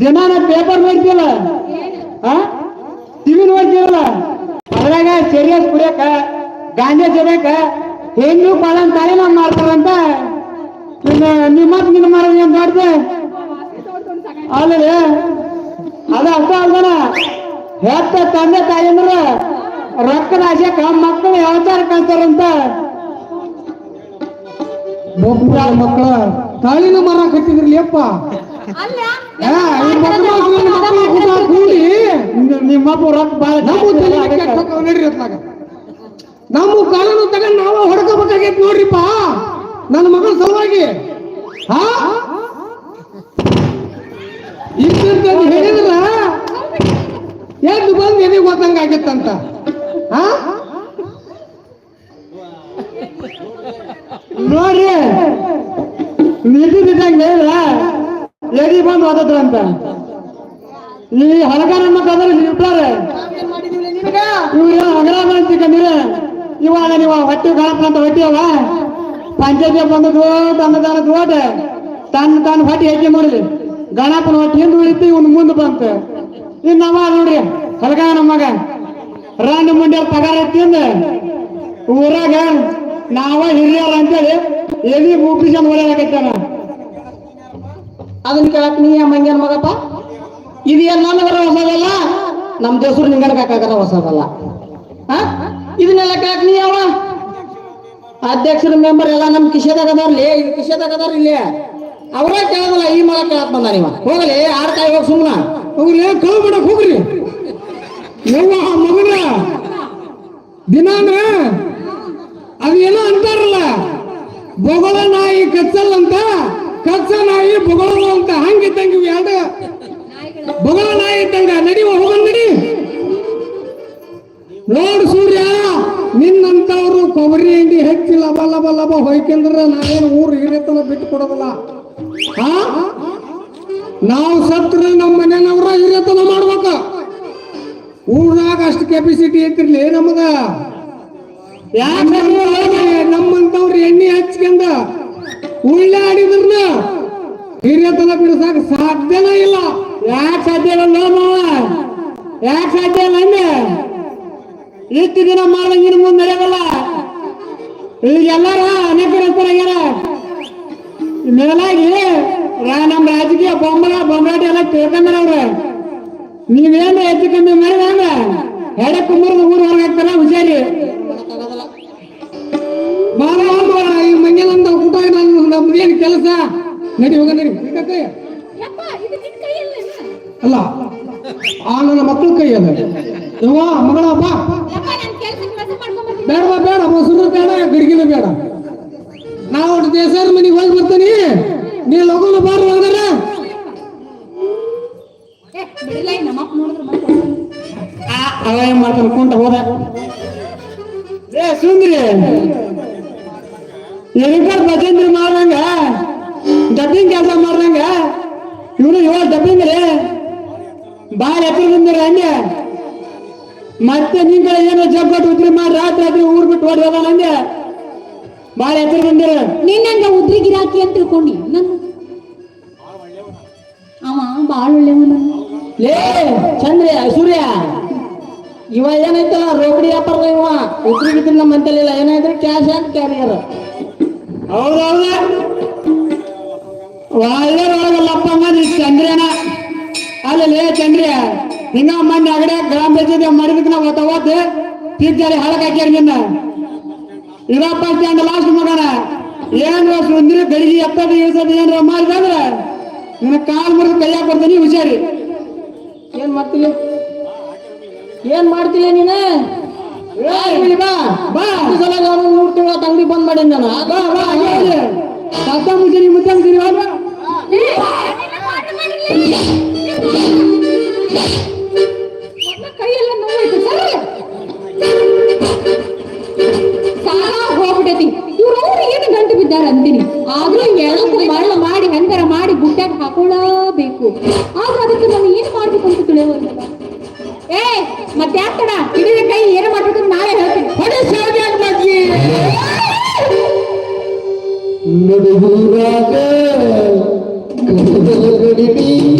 ದಿನಾನ paper ನೋಡ್ತಿಲ್ಲ TV ನೋಡ್ತಿರಲ್ಲ ಅದ್ರಾಗ serious ಕುಡಿಯಕ ಗಾಂಜಾ ಸೇರಕ ಹೆಣ್ಣು ಪಾಲನ್ ತಾಯಿನ ಮಾಡ್ತಾರಂತ ನಿನ್ನ ನಿಮ್ಮ ನಿನ್ನ ಮಾರ ಏನ್ ಮಾಡ್ದೆ? ಅಲ್ಲದೆ, ಅದ ಅರ್ಥ ಅಲ್ದನ ಹೆತ್ತ ತಂದೆ ತಾಯಿ ಅಂದ್ರ ರೊಕ್ಕದ ಆಶೆಕ ಮಕ್ಕಳು ಯಾವತ್ತಾರ ಕಾಣ್ತಾರಂತ ಮಕ್ಕಳ, ತಾಳಿನ ಮರ ಕಟ್ಟಿದ್ರಲಿ ಕೂಡಿ ನಿಮ್ಮಪ್ಪ ರೊಕ್ಕ ಬಾಳ ನಡ್ರಿ ಅತ್ಲಾಗ ನಮ್ಮ ಕಾಲನು ತಗೊಂಡ್ ನಾವ ಹೊಡ್ಕೋಬೇಕಾಗೈತ್ ನೋಡ್ರಿಪ್ಪ. ನನ್ನ ಮಗಳ ಸಲುವಾಗಿ. ಹಾ? ಇಂತಿಂತದ್ದು ಹೇಳಿದ್ರ ಎದ್ದು ಬಂದು ಎದೆ ಗೊತ್ತಂಗ ಆಗಿತ್ತಂತ. ಹಾ? ನೋಡ್ರಿ. ಎದಿ ಬಂದು ಓದತ್ರ ಅಂತ. ಈ ಹಲಗಾರ ಮಕ್ಕಳು ಇರ್ತಾರೆ. ಇವ್ರು ಇವಾಗ ನೀವು ಹೊಟ್ಟೆ ಕಾಣಪ್ಪ ಅಂತ ಹೊಟ್ಟಿ ಅವ ಪಂಚಾಯತಿ ಬಂದದ್ದು ಅನ್ನದಾನ ಓಟ ತನ್ನ ತಾನು ಹೊಟ್ಟಿ ಹೆಜ್ಜೆ ಮಾಡಿದ್ರಿ ಗಣಪನ ಹೊಟ್ಟಿ ಹಿಂದೆ ಉಳಿತು ಇವ್ನು ಮುಂದೆ ಬಂತ. ಇನ್ನು ಅವ ನೋಡ್ರಿ ಹಲಗ ನಮ್ಮ ಮಗ. ರಾಂಡ್ ಮುಂಡ್ಯಾರ ಪಗಾರ ತಿಂದ ಊರಾಗ ನಾವ ಹಿರಿಯರ ಅಂತೇಳಿ ಎಲ್ಲಿ ಮೂಪಿಸನ್ ಒಳ್ಳೆಯಾಗೈತಾನ ಅದನ್ನ ಕೇಳಕ್ ನೀ ಮಂಗ್ಯನ ಮಗಪ್ಪ? ಇದು ಏನ್ ನನಗರ ಹೊಸದಲ್ಲ? ನಮ್ ದೇಸರು ನಿಂಗನ ಕಾಕಾಗರ ಹೊಸದಲ್ಲ. ಇದನ್ನೆಲ್ಲ ಕೇಳಕ್ ನೀ ಅವ? ಅಧ್ಯಕ್ಷರ, ಮೆಂಬರ್ ಎಲ್ಲ ನಮ್ ಕಿಶೆದಾಗ ಅದಾರ್ಲಿ ಕಿಶೆದಾಗ ಅದಾರ ಇಲ್ಲಿ. ಅವರ ಕೇಳದಲ್ಲ, ಈ ಮಗ ಕೇಳಕ್ ಬಂದ ನೀವ ಹೋಗಲಿ ಆಡ್ತಾಯಿ ಹೋಗಿ ಸುಮ್ಮನ ಹೋಗ್ಲಿ ಕಳು ಬಿಡಕ್ ಹೋಗ್ರಿ. ಯವ್ವ, ಮಗನ. ದಿನಾನ ಅದೇನೋ ಅಂತಾರಲ್ಲ. ಬೊಗಳ ನಾಯಿ ಕಚ್ಚಲ್ಲ ಅಂತ. ಕಚ್ಚ ನಾಯಿ ಬೊಗಳಲ್ಲ ಅಂತ ಹಂಗಿದ್ದಂಗ ಇವ್ ಎರಡು. ಬೊಗಳ ನಾಯಿ ಇದ್ದಂಗ ನಡಿವ ಹೋಗನ್ ನಡಿ ನೋಡು ಸೂರ್ಯ ನಿನ್ನಂತವ್ರು ಕೊಬ್ಬರಿ ಹಿಂಡಿ ಹೆಚ್ಚಿ ಲಬ ಲಬ ಲಬ ಹೋಯ್ಕೆಂದ್ರ ನಾವೇನು ಊರು ಹಿರಿತನ ಬಿಟ್ಟು ಕೊಡೋದಲ್ಲ. ಹಾ ನಾವು ಸತ್ರ ನಮ್ಮ ಮನೆಯವ್ರ ಹಿರಿತನ ಮಾಡ್ಬೇಕ. ಊರಾಗ ಅಷ್ಟು ಕೆಪಾಸಿಟಿ ಐತಿರ್ಲಿ ನಮಗ. ಯಾಕಂದ್ರೆ ನಮ್ಮಂತವ್ರು ಎಣ್ಣೆ ಹಚ್ಕೊಂಡ ಉಳ್ಳಾಡಿದ್ರನ ಹಿರಿಯತನ ಬಿಡಿಸಾಕ ಸಾಧ್ಯನೇ ಇಲ್ಲ. ಯಾಕೆ ಸಾಧ್ಯ ಇಲ್ಲ ಯಾಕೆ ಸಾಧ್ಯ ಇಲ್ಲ ಅಂದೆ ಇಷ್ಟು ದಿನ ಮಾಡ್ದಂಗಿನ ಮುಂದೆ ನಡೆಯಲ್ಲ. ಈಗ ಎಲ್ಲಾರ ಅಂತಾರ ಆಗ್ಯಾರ ಮೇಲಾಗಿ ನಮ್ಮ ರಾಜಕೀಯ ಬೊಂಬಲ ಬೊಂಬಾಟ ಎಲ್ಲ ತಿಳ್ಕೊಂಡ್ರ ಅವ್ರ. ನೀವೇನು ಹೆಚ್ಚು ಕಮ್ಮಿ ಮಾಡಿದ ಅಂದ್ರೆ? ಹೆಡೆ ಕುಂಬರದ ಊರು ಹೊರಗಾಗ್ತಾರ ಹುಷಾರಿ. ನಮ್ದೇನು ಕೆಲಸ? ನಡಿ ಹೋಗ ನಡಿ. ಅಲ್ಲ ಆ ನನ್ನ ಮಕ್ಕಳ ಕೈ ಅದ. ಯವ್ವ ಮಗಳ ಬಾ. ಯಪ್ಪ ನನ್ ಕೆಲಸ ಕೆಲಸ ಮಾಡ್ಕೊಂಡ್ ಬೇಡ ಮೊಸರು ಬೇಡ ಗಡಿಗಿನ ಬೇಡ. ನಾವು ದೇಸಾರ ಮನೆಗೆ ಹೋಗಿ ಬರ್ತೀನಿ. ನೀ ಲಗುನ ಬಾರ ಮತ್ತೆ ಅವ ಏನ್ ಮಾಡ್ತಾನೆ ಕುಂಟ ಹೋದ. ಏ ಸುಂದ್ರಿ. ಎಲಿಕರ್ ಭಜಂದ್ರಿ ಮಾಡ್ದಂಗ ರೀ ಬಾಳ ಎತ್ತರದಿಂದ ಹಂಗೆ ಮತ್ತೆ ನಿನ್ ಕಡೆ ಏನೋ ಜಗ್ಗಟ್ಟು ಉದ್ರಿ ಮಾಡಿ ರಾತ್ರಿ ರಾತ್ರಿ ಊರ್ ಬಿಟ್ಟು ಓಡಿ ಹೋದ ಹಂಗೆ ಬಾಳ ಬಂದಿರ. ನಿನ್ನಂಗ ಉದ್ರಿ ಗಿರಾಕಿ ಅಂತ ತಿಳ್ಕೊಂಡಿ. ನನ್ ಅವ ಬಾಳ ಒಳ್ಳೆಯವನ. ಲೇ ಚಂದ್ರ ಸೂರ್ಯ. ಇವ ಏನಾಯ್ತ? ರೋಗಡಿ ವ್ಯಾಪಾರದ ಇವ. ಉದ್ರಿಗಿದ್ರ ನಮ್ಮ ಅಂತಲಿಲ್ಲ ಏನಾಯ್ತು ಕ್ಯಾಶ್ ಅಂತ ಕ್ಯಾರಿಯರ್ ಹೌದೌದ. ಒಳ್ಳೆ ಒಳಗಲ್ಲಪ್ಪ ಅಂದ್ರೆ ಚಂದ್ರನ? ಅಲ್ಲೇ ಚಂದ್ರಿಯ ಹಿಂಗ ಮೊನ್ನೆ ಅಗಡೆ ಗ್ರಾಮ ಪಂಚಾಯತಿ ಮಾಡಿದಕ್ಕೆ ನಾವು ಒತ್ತ ತೀರ್ಥಾರಿ ಹಳಕ್ ಹಾಕ್ಯಾರ ನಿನ್ನ. ಇದಪ್ಪ ಸ್ಟ್ಯಾಂಡ್ ಲಾಸ್ಟ್ ಮಗನ. ಏನ್ ಸುಂದ್ರಿ ಗಡಿಗೆ ಎಪ್ಪತ್ತು ಇಳಿಸೋದು ಏನ್ರ ಮಾಡಿದ್ರೆ ನಿನ್ನ ಕಾಲ್ ಮುರಿದು ಕೈಯಾಗ ಕೊಡ್ತೀನಿ ಹುಷಾರಿ. ಏನ್ ಮಾಡ್ತಿಲ್ಲ? ಏನ್ ಮಾಡ್ತಿಲ್ಲ ನೀನು? ಬಾ. ಬಾ. ಸಲ ನಾನು ಮೂರ್ ತಿಂಗಳ ತಂಗಡಿ ಬಂದ್ ಮಾಡಿ ನಾನು. ಬಾ ಬಾ ಮುಗಿರಿ ಮುದ್ದೆ ಮುಗಿರಿ ಬಾ ಕೈಯೆಲ್ಲ ನೋವಾಯ್ತು ಸಾಲ ಹೋಗ್ಬಿಟ್ಟೈತಿ ಏನು ಗಂಟು ಬಿದ್ದಾರ ಅಂತೀನಿ ಆದ್ರೂ ಎಳಕು ಮರಳು ಮಾಡಿ ಹೆಂಗಾರ ಮಾಡಿ ಗುಡ್ಡಾಗ ಹಾಕೊಳ್ಳಬೇಕು ಆದ್ರೆ ಅದಕ್ಕೆ ನಾನು ಏನ್ ಮಾಡ್ಬೇಕು ಅಂತ ತಿಳಿಯೋಲ್ಲ ಏ ಮತ್ತೆ ಯಾಕಡ ಕೈ ಏನು ಮಾಡ್ಬೇಕು